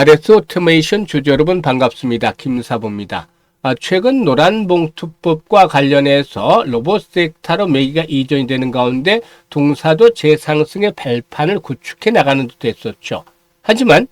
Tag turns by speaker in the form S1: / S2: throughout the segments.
S1: RS 오토메이션 주주 여러분 반갑습니다. 김사보입니다. 아, 최근 노란봉투법과 관련해서 로봇 섹터로 매기가 이전이 되는 가운데 동사도 재상승의 발판을 구축해 나가는 듯 했었죠. 하지만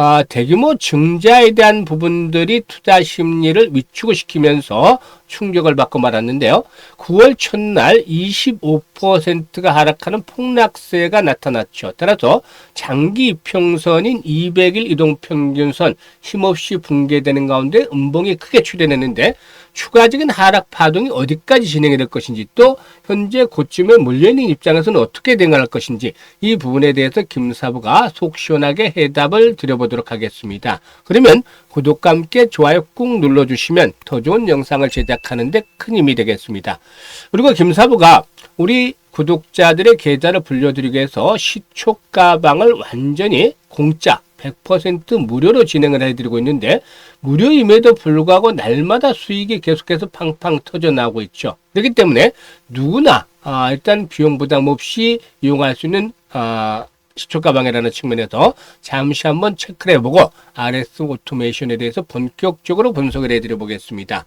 S1: 아, 대규모 증자에 대한 부분들이 투자 심리를 위축을 시키면서 충격을 받고 말았는데요. 9월 첫날 25%가 하락하는 폭락세가 나타났죠. 따라서 장기 이평선인 200일 이동평균선 힘없이 붕괴되는 가운데 음봉이 크게 출현했는데 추가적인 하락 파동이 어디까지 진행이 될 것인지 또 현재 고점에 몰려있는 입장에서는 어떻게 대응할 것인지 이 부분에 대해서 김사부가 속 시원하게 해답을 드려보도록 하겠습니다. 그러면 구독과 함께 좋아요 꾹 눌러주시면 더 좋은 영상을 제작하는데 큰 힘이 되겠습니다. 그리고 김사부가 우리 구독자들의 계좌를 불려드리기 위해서 시초 가방을 완전히 공짜 100% 무료로 진행을 해드리고 있는데 무료임에도 불구하고 날마다 수익이 계속해서 팡팡 터져 나오고 있죠. 그렇기 때문에 누구나 아, 일단 비용 부담 없이 이용할 수 있는 아, 시초 가방이라는 측면에서 잠시 한번 체크를 해보고 RS 오토메이션에 대해서 본격적으로 분석을 해드려 보겠습니다.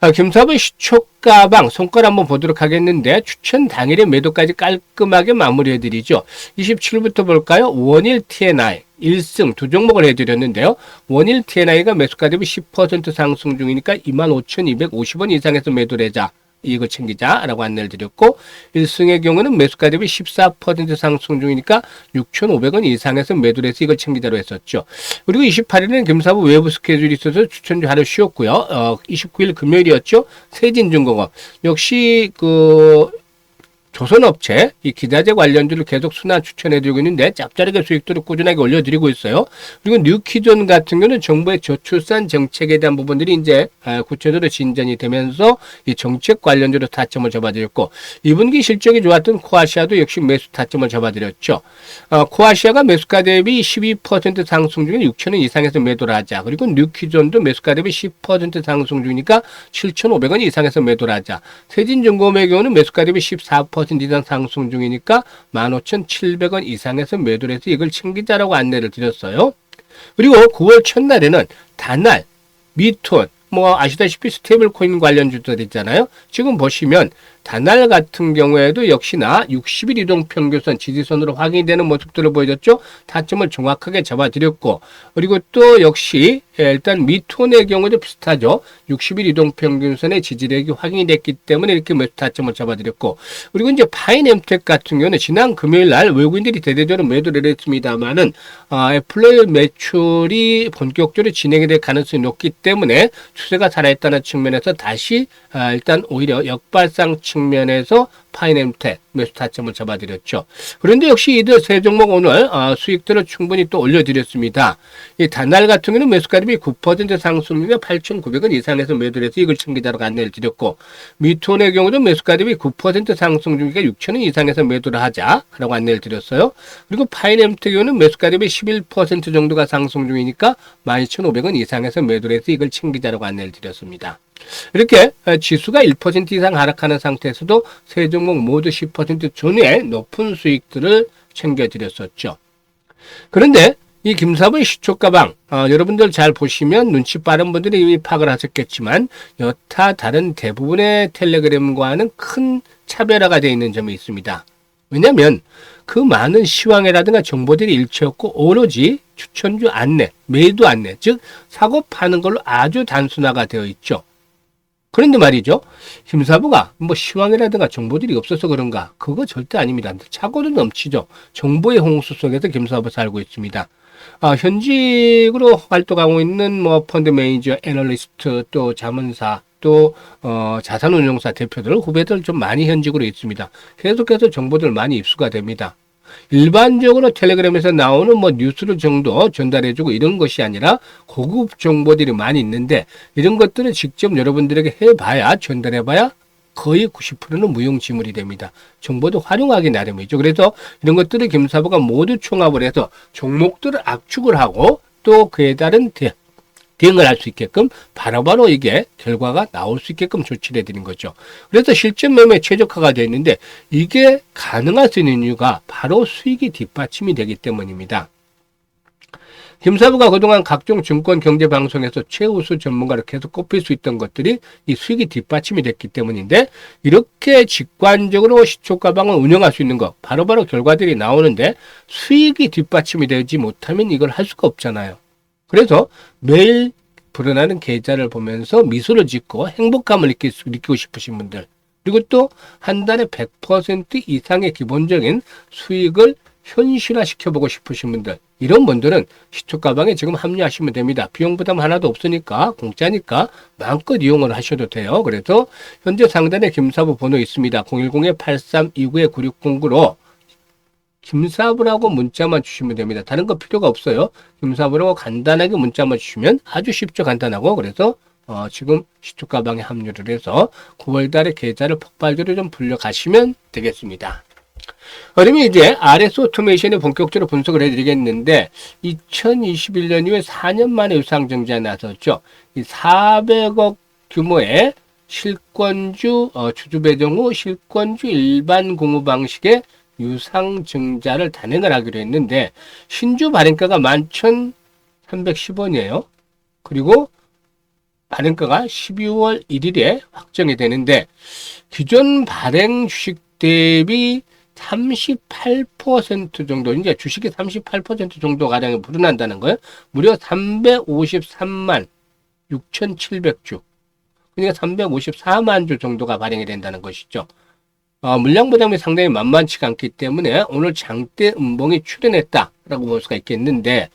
S1: 아, 김사부 시초 가방 손가락 한번 보도록 하겠는데 추천 당일의 매도까지 깔끔하게 마무리해드리죠. 27부터 볼까요? 원일 TNI 1승 두 종목을 해드렸는데요. 원일 TNI가 매수가 대비 10% 상승 중이니까 25,250원 이상에서 매도를 하자. 이익을 챙기자라고 안내를 드렸고 1승의 경우는 매수가 대비 14% 상승 중이니까 6,500원 이상에서 매도를 해서 이걸 챙기자로 했었죠. 그리고 28일은 김사부 외부 스케줄이 있어서 추천주 하루 쉬었고요. 어, 29일 금요일이었죠. 세진중공업 역시 그 조선업체 이 기자재 관련주를 계속 순환 추천해드리고 있는데 짭짤하게 수익도를 꾸준하게 올려드리고 있어요. 그리고 뉴키존 같은 경우는 정부의 저출산 정책에 대한 부분들이 이제 아, 구체적으로 진전이 되면서 이 정책 관련주로 타점을 잡아드렸고 2분기 실적이 좋았던 코아시아도 역시 매수 타점을 잡아드렸죠. 어, 코아시아가 매수가 대비 12% 상승 중에 6천원 이상에서 매도를 하자. 그리고 뉴키존도 매수가 대비 10% 상승 중이니까 7,500원 이상에서 매도를 하자. 세진중공업의 경우는 매수가 대비 14% 5% 이상 상승 중이니까 15,700원 이상에서 매도를 해서 이걸 챙기자라고 안내를 드렸어요. 그리고 9월 첫날에는 단날, 미톤, 뭐 아시다시피 스테이블 코인 관련 주들 있잖아요. 지금 보시면 단날 같은 경우에도 역시나 60일 이동 평균선 지지선으로 확인이 되는 모습들을 보여줬죠. 타점을 정확하게 잡아드렸고 그리고 또 역시 예, 일단 미톤의 경우도 비슷하죠. 60일 이동 평균선의 지지력이 확인이 됐기 때문에 이렇게 매수 타점을 잡아드렸고 그리고 이제 파인엠텍 같은 경우는 지난 금요일 날 외국인들이 대대적으로 매도를 했습니다만은 아, 애플의 매출이 본격적으로 진행이 될 가능성이 높기 때문에 추세가 살아있다는 측면에서 다시 아, 일단 오히려 역발상 측면에서 파이nem텍 매수 타점을 잡아드렸죠. 그런데 역시 이들 세 종목 오늘 어, 수익들을 충분히 또 올려드렸습니다. 이 단날 같은 경우는 매수가 대비 9% 상승률에 8,900원 이상에서 매도를 해서 이걸 챙기다라고 안내를 드렸고 미톤의 경우도 매수가 대비 9% 상승 중이니까 6,000원 이상에서 매도를 하자라고 안내를 드렸어요. 그리고 파이nem텍의 경우는 매수가 대비 11% 정도가 상승 중이니까 12,500원 이상에서 매도를 해서 이걸 챙기자라고 안내를 드렸습니다. 이렇게 지수가 1% 이상 하락하는 상태에서도 세 종목 모두 10% 전후의 높은 수익들을 챙겨드렸었죠. 그런데 이 김사부의 시초가방 어, 여러분들 잘 보시면 눈치 빠른 분들이 이미 파악을 하셨겠지만 여타 다른 대부분의 텔레그램과는 큰 차별화가 되어 있는 점이 있습니다. 왜냐하면 그 많은 시황이라든가 정보들이 일치였고 오로지 추천주 안내, 매도 안내, 즉 사고 파는 걸로 아주 단순화가 되어 있죠. 그런데 말이죠. 심사부가 뭐 시황이라든가 정보들이 없어서 그런가? 그거 절대 아닙니다. 차고도 넘치죠. 정보의 홍수 속에서 김사부 살고 있습니다. 아, 현직으로 활동하고 있는 뭐 펀드 매니저, 애널리스트, 또 자문사, 또 어, 자산운용사 대표들 후배들 좀 많이 현직으로 있습니다. 계속해서 정보들 많이 입수가 됩니다. 일반적으로 텔레그램에서 나오는 뭐 뉴스를 정도 전달해주고 이런 것이 아니라 고급 정보들이 많이 있는데 이런 것들을 직접 여러분들에게 해봐야 전달해봐야 거의 90%는 무용지물이 됩니다. 정보도 활용하기 나름이죠. 그래서 이런 것들을 김사부가 모두 총합을 해서 종목들을 압축을 하고 또 그에 따른 대 응을 할 수 있게끔 바로바로 이게 결과가 나올 수 있게끔 조치를 해드린 거죠. 그래서 실전 매매 최적화가 되어 있는데 이게 가능할 수 있는 이유가 바로 수익이 뒷받침이 되기 때문입니다. 김 사부가 그동안 각종 증권 경제 방송에서 최우수 전문가로 계속 꼽힐 수 있던 것들이 이 수익이 뒷받침이 됐기 때문인데 이렇게 직관적으로 시초 가방을 운영할 수 있는 것 바로바로 결과들이 나오는데 수익이 뒷받침이 되지 못하면 이걸 할 수가 없잖아요. 그래서 매일 불어나는 계좌를 보면서 미소를 짓고 행복감을 느끼고 싶으신 분들 그리고 또 한 달에 100% 이상의 기본적인 수익을 현실화 시켜보고 싶으신 분들 이런 분들은 시초 가방에 지금 합류하시면 됩니다. 비용 부담 하나도 없으니까 공짜니까 마음껏 이용을 하셔도 돼요. 그래서 현재 상단에 김사부 번호 있습니다. 010-8329-9609로 김사부라고 문자만 주시면 됩니다. 다른 거 필요가 없어요. 김사부라고 간단하게 문자만 주시면 아주 쉽죠. 간단하고 그래서 어, 지금 시초 가방에 합류를 해서 9월 달에 계좌를 폭발적으로 좀 불려가시면 되겠습니다. 그러면 이제 RS 오토메이션의 본격적으로 분석을 해드리겠는데 2021년 이후에 4년 만에 유상 증자 나섰죠. 이 400억 규모의 실권주 어, 주주 배정 후 실권주 일반 공유 방식의 유상증자를 단행을 하기로 했는데 신주 발행가가 11,310원이에요. 그리고 발행가가 12월 1일에 확정이 되는데 기존 발행 주식 대비 38% 정도, 이제 주식이 38% 정도 가량이 불어난다는 거예요. 무려 353만 6,700주. 그러니까 354만 주 정도가 발행이 된다는 것이죠. 어, 물량 부담이 상당히 만만치가 않기 때문에 오늘 장대 음봉이 출현했다라고 볼 수가 있겠는데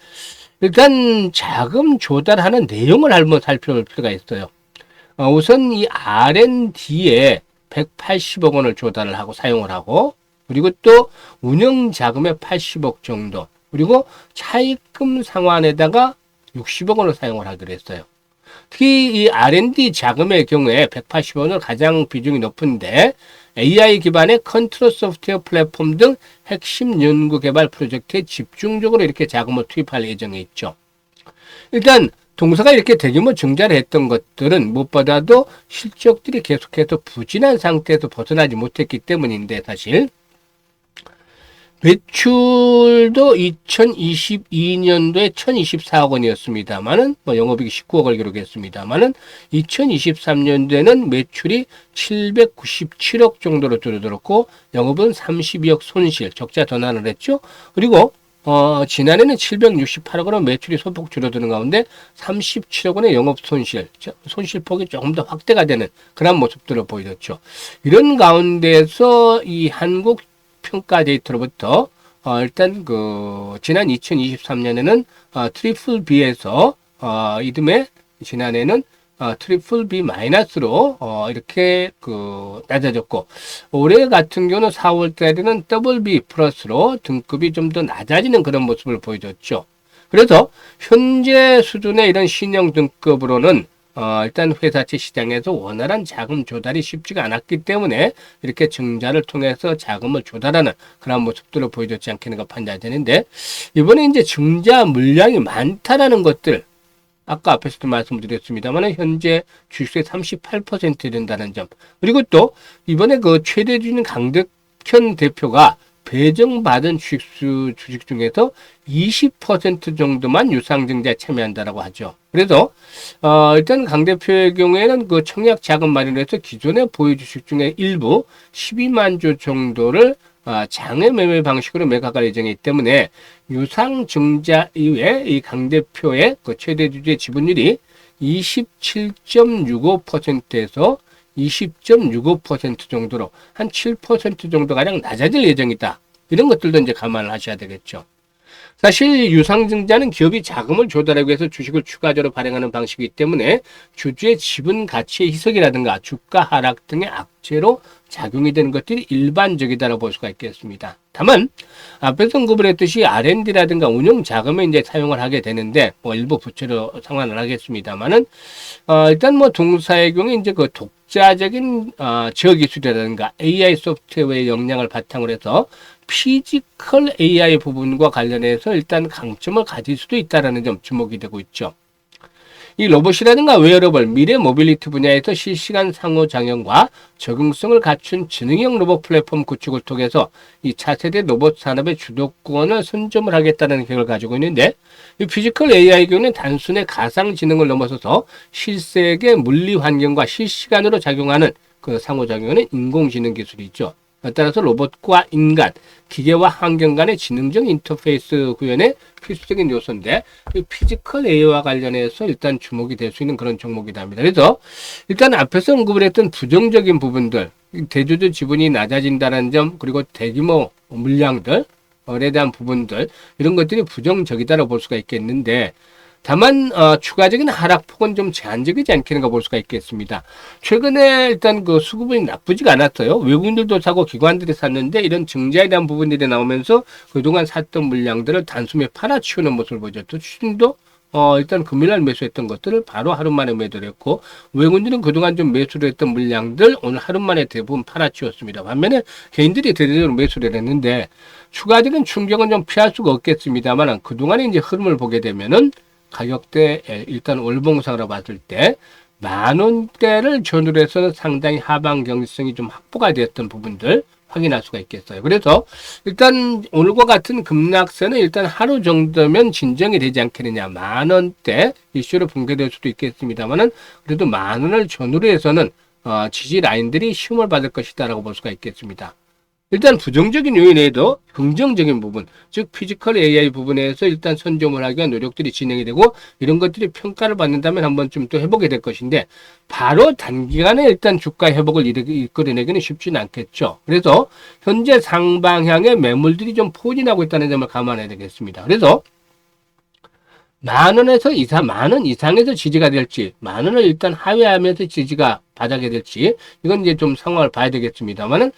S1: 일단 자금 조달하는 내용을 한번 살펴볼 필요가 있어요. 어, 우선 이 R&D에 180억 원을 조달을 하고 사용을 하고 그리고 또 운영 자금의 80억 정도 그리고 차입금 상환에다가 60억 원을 사용을 하기로 했어요. 특히 이 R&D 자금의 경우에 180원을 가장 비중이 높은데 AI 기반의 컨트롤 소프트웨어 플랫폼 등 핵심 연구 개발 프로젝트에 집중적으로 이렇게 자금을 투입할 예정에 있죠. 일단 동사가 이렇게 대규모 증자를 했던 것들은 무엇보다도 실적들이 계속해서 부진한 상태에서 벗어나지 못했기 때문인데 사실 매출도 2022년도에 1024억 원이었습니다만은 뭐 영업이익 19억을 기록했습니다만은 2023년도에는 매출이 797억 정도로 줄어들었고 영업은 32억 손실 적자 전환을 했죠. 그리고 어, 지난해는 768억 원의 매출이 소폭 줄어드는 가운데 37억 원의 영업 손실, 손실폭이 조금 더 확대가 되는 그런 모습들을 보여줬죠. 이런 가운데서 이 한국 평가 데이터로부터 어, 일단 그 지난 2023년에는 어, 트리플 B에서 어, 이듬해 지난해는 어, 트리플 B 마이너스로 어, 이렇게 그 낮아졌고 올해 같은 경우는 4월 달에는 더블 B 플러스로 등급이 좀 더 낮아지는 그런 모습을 보여줬죠. 그래서 현재 수준의 이런 신용 등급으로는 어, 일단 회사채 시장에서 원활한 자금 조달이 쉽지가 않았기 때문에 이렇게 증자를 통해서 자금을 조달하는 그런 모습들을 보여줬지 않겠는가 판단되는데 이번에 이제 증자 물량이 많다라는 것들 아까 앞에서도 말씀드렸습니다만 현재 주식의 38% 된다는 점. 그리고 또 이번에 그 최대 주인 강덕현 대표가 배정받은 주식수, 주식 중에서 20% 정도만 유상증자에 참여한다라고 하죠. 그래서, 어, 일단 강 대표의 경우에는 그 청약 자금 마련을 해서 기존의 보유 주식 중에 일부 12만 주 정도를 어, 장외 매매 방식으로 매각할 예정이기 때문에 유상증자 이후에 이강 대표의 그 최대 주주의 지분율이 27.65%에서 20.65% 정도로 한 7% 정도 가량 낮아질 예정이다. 이런 것들도 이제 감안을 하셔야 되겠죠. 사실 유상증자는 기업이 자금을 조달하기 위해서 주식을 추가적으로 발행하는 방식이기 때문에 주주의 지분 가치의 희석이라든가 주가 하락 등의 악재로 작용이 되는 것들이 일반적이다라고 볼 수가 있겠습니다. 다만 앞에서 언급을 했듯이 R&D라든가 운용 자금에 이제 사용을 하게 되는데 뭐 일부 부채로 상환을 하겠습니다만은 어 일단 뭐 동사의 경우에 이제 그 독 자적인 어 지역 기술이라든가 AI 소프트웨어의 역량을 바탕으로 해서 피지컬 AI 부분과 관련해서 일단 강점을 가질 수도 있다라는 점 주목이 되고 있죠. 이 로봇이라든가 웨어러블, 미래 모빌리티 분야에서 실시간 상호작용과 적응성을 갖춘 지능형 로봇 플랫폼 구축을 통해서 이 차세대 로봇 산업의 주도권을 선점을 하겠다는 계획을 가지고 있는데 이 피지컬 AI 교는 단순히 가상 지능을 넘어서서 실세계 물리 환경과 실시간으로 작용하는 그 상호작용은 인공지능 기술이죠. 따라서 로봇과 인간, 기계와 환경 간의 지능적 인터페이스 구현의 필수적인 요소인데 이 피지컬 AI와 관련해서 일단 주목이 될 수 있는 그런 종목이다 합니다. 그래서 일단 앞에서 언급을 했던 부정적인 부분들, 대주주 지분이 낮아진다는 점, 그리고 대규모 물량들에 대한 부분들 이런 것들이 부정적이다라고 볼 수가 있겠는데 다만 어, 추가적인 하락폭은 좀 제한적이지 않겠는가 볼 수가 있겠습니다. 최근에 일단 그 수급이 나쁘지가 않았어요. 외국인들도 사고 기관들이 샀는데 이런 증자에 대한 부분들이 나오면서 그동안 샀던 물량들을 단숨에 팔아치우는 모습을 보였죠. 추진도 어, 일단 금일날 매수했던 것들을 바로 하루 만에 매도를 했고, 외국인들은 그동안 좀 매수를 했던 물량들 오늘 하루 만에 대부분 팔아치웠습니다. 반면에 개인들이 대대적으로 매수를 했는데, 추가적인 충격은 좀 피할 수가 없겠습니다만, 그동안의 이제 흐름을 보게 되면은, 가격대 일단 월봉상으로 봤을 때 만 원대를 전후로 해서는 상당히 하방 경직성이 좀 확보가 되었던 부분들 확인할 수가 있겠어요. 그래서 일단 오늘과 같은 급락세는 일단 하루 정도면 진정이 되지 않겠느냐. 만 원대 이슈로 붕괴될 수도 있겠습니다만은 그래도 만 원을 전후로 해서는 어, 지지 라인들이 시험을 받을 것이다라고 볼 수가 있겠습니다. 일단 부정적인 요인에도 긍정적인 부분, 즉 피지컬 AI 부분에서 일단 선점을 하기 위한 노력들이 진행이 되고 이런 것들이 평가를 받는다면 한번 좀 또 해보게 될 것인데 바로 단기간에 일단 주가 회복을 이끌어내기는 쉽지는 않겠죠. 그래서 현재 상방향의 매물들이 좀 포진하고 있다는 점을 감안해야 되겠습니다. 그래서 만 원에서 이상, 만원 이상에서 지지가 될지, 만 원을 일단 하회하면서 지지가 바닥이 될지, 이건 이제 좀 상황을 봐야 되겠습니다만은,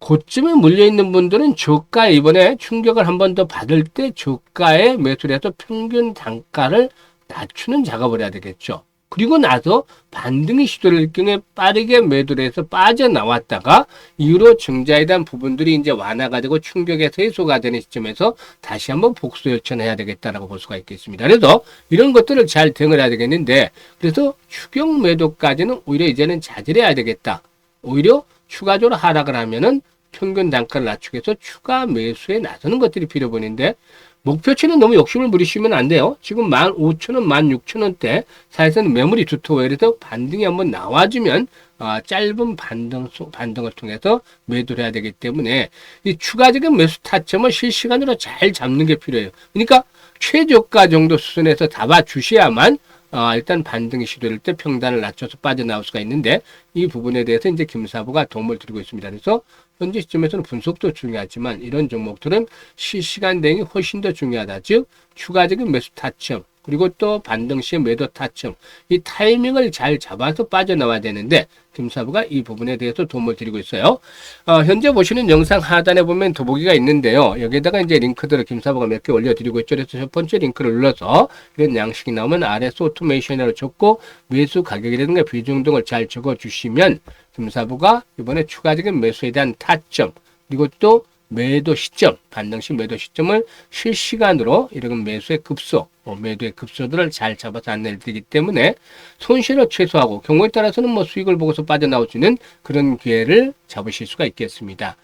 S1: 고점에 물려있는 분들은 저가 이번에 충격을 한 번 더 받을 때 저가에 매수를 해서 평균 단가를 낮추는 작업을 해야 되겠죠. 그리고 나서 반등이 시도를 경우에 빠르게 매도를 해서 빠져나왔다가 이후로 증자에 대한 부분들이 이제 완화가 되고 충격에서 해소가 되는 시점에서 다시 한번 복수 요청해야 되겠다라고 볼 수가 있겠습니다. 그래서 이런 것들을 잘 대응을 해야 되겠는데 그래서 추경 매도까지는 오히려 이제는 자제해야 되겠다. 오히려 추가적으로 하락을 하면은 평균 단가를 낮추기 위해서 추가 매수에 나서는 것들이 필요보는데 목표치는 너무 욕심을 부리시면 안 돼요. 지금 15,000원, 16,000원대 사이에서는 매물이 두터워요. 그래서 반등이 한번 나와주면 어, 짧은 반등, 반등을 통해서 매도를 해야 되기 때문에 이 추가적인 매수 타점을 실시간으로 잘 잡는 게 필요해요. 그러니까 최저가 정도 수준에서 잡아주셔야만 어, 일단 반등이 시도될 때 평단을 낮춰서 빠져나올 수가 있는데 이 부분에 대해서 이제 김사부가 도움을 드리고 있습니다. 그래서 현재 시점에서는 분석도 중요하지만 이런 종목들은 실시간 대응이 훨씬 더 중요하다. 즉 추가적인 매수 타점 그리고 또 반등 시의 매도 타점 이 타이밍을 잘 잡아서 빠져나와야 되는데 김사부가 이 부분에 대해서 도움을 드리고 있어요. 어, 현재 보시는 영상 하단에 보면 더보기가 있는데요. 여기에다가 이제 링크들을 김사부가 몇 개 올려드리고 있죠. 그래서 첫 번째 링크를 눌러서 이런 양식이 나오면 아래서 오토메이션으로 적고 매수 가격이라든가 비중 등을 잘 적어주시면 김사부가 이번에 추가적인 매수에 대한 타점 그리고 또 매도 시점, 반등시 매도 시점을 실시간으로 이런 매수의 급소, 뭐 매도의 급소들을 잘 잡아서 안내를 드리기 때문에 손실을 최소화하고 경우에 따라서는 뭐 수익을 보고서 빠져나올 수 있는 그런 기회를 잡으실 수가 있겠습니다.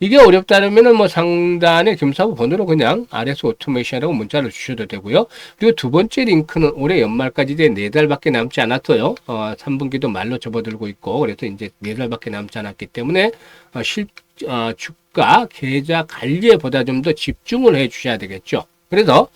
S1: 이게 어렵다면은 뭐 상단에 김사부 번호로 그냥 RS 오토메이션이라고 문자를 주셔도 되고요. 그리고 두 번째 링크는 올해 연말까지 이제 네 달밖에 남지 않았어요. 어, 3분기도 말로 접어들고 있고 그래서 이제 네 달밖에 남지 않았기 때문에 어, 실 어, 주가 계좌 관리에 보다 좀 더 집중을 해 주셔야 되겠죠. 그래서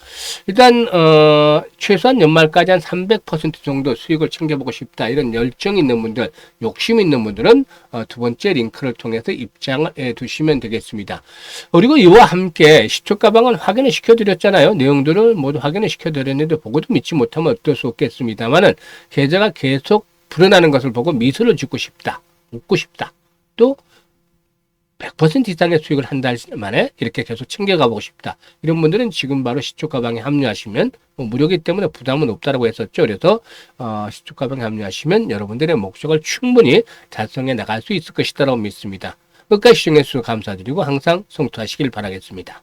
S1: 일단 어 최소한 연말까지 한 300% 정도 수익을 챙겨보고 싶다. 이런 열정 있는 분들 욕심 있는 분들은 어, 두 번째 링크를 통해서 입장을 해 두시면 되겠습니다. 그리고 이와 함께 시초 가방은 확인을 시켜 드렸잖아요. 내용들을 모두 확인을 시켜 드렸는데 보고도 믿지 못하면 어쩔 수 없겠습니다만은 계좌가 계속 불어나는 것을 보고 미소를 짓고 싶다 웃고 싶다. 또 100% 이상의 수익을 한 달 만에 이렇게 계속 챙겨가보고 싶다. 이런 분들은 지금 바로 시초 가방에 합류하시면 뭐 무료기 때문에 부담은 없다라고 했었죠. 그래서 어, 시초 가방에 합류하시면 여러분들의 목적을 충분히 달성해 나갈 수 있을 것이다라고 믿습니다. 끝까지 시청해 주셔서 감사드리고 항상 성투하시길 바라겠습니다.